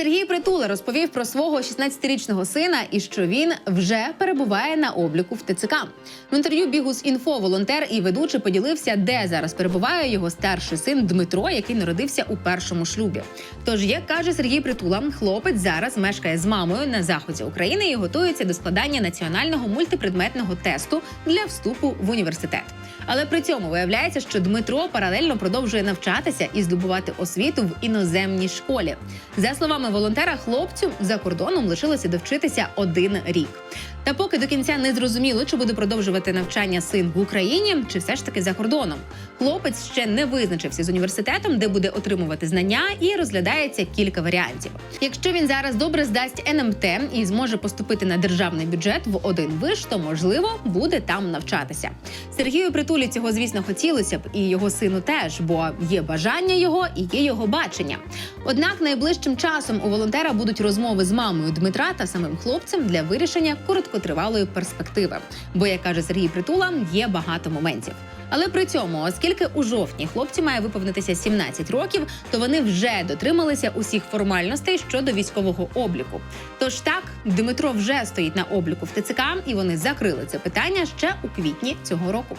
Сергій Притула розповів про свого 16-річного сина і що він вже перебуває на обліку в ТЦК. В інтерв'ю Бігус інфо волонтер і ведучий поділився, де зараз перебуває його старший син Дмитро, який народився у першому шлюбі. Тож, як каже Сергій Притула, хлопець зараз мешкає з мамою на заході України і готується до складання національного мультипредметного тесту для вступу в університет. Але при цьому виявляється, що Дмитро паралельно продовжує навчатися і здобувати освіту в іноземній школі. За словами волонтера, хлопцю за кордоном лишилося довчитися один рік. Та поки до кінця не зрозуміло, чи буде продовжувати навчання син в Україні, чи все ж таки за кордоном. Хлопець ще не визначився з університетом, де буде отримувати знання, і розглядається кілька варіантів. Якщо він зараз добре здасть НМТ і зможе поступити на державний бюджет в один виш, то можливо буде там навчатися. Сергію Притулі цього, звісно, хотілося б, і його сину теж, бо є бажання його і є його бачення. Однак найближчим часом у волонтера будуть розмови з мамою Дмитра та самим хлопцем для вирішення короткотривалої перспективи. Бо, як каже Сергій Притула, є багато моментів. Але при цьому, оскільки у жовтні хлопці має виповнитися 17 років, то вони вже дотрималися усіх формальностей щодо військового обліку. Тож так, Дмитро вже стоїть на обліку в ТЦК, і вони закрили це питання ще у квітні цього року.